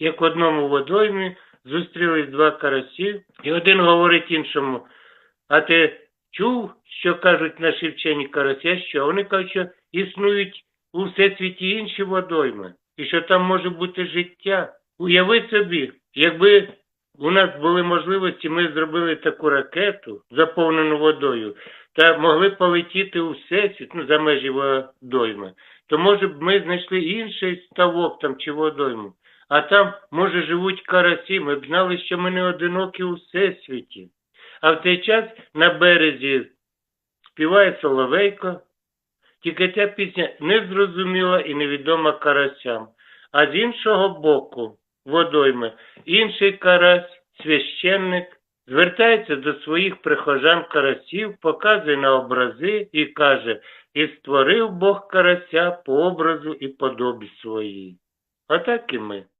як в одному водоймі зустрілись два карасі, і один говорить іншому, а ти чув, що кажуть наші вчені карася, що вони кажуть, що існують у всесвіті інші водойми, і що там може бути життя. Уяви собі, якби у нас були можливості, ми зробили таку ракету, заповнену водою, та могли полетіти у всесвіт, ну, за межі водойми, то може б ми знайшли інший ставок там чи водойму. А там, може, живуть карасі, ми б знали, що ми не одинокі у всесвіті. А в цей час на березі співає Соловейко, тільки ця пісня незрозуміла і невідома карасям. А з іншого боку, водойми, інший карась, священник, звертається до своїх прихожан карасів, показує на образи і каже, і створив Бог карася по образу і подобі своїй. Отак і ми.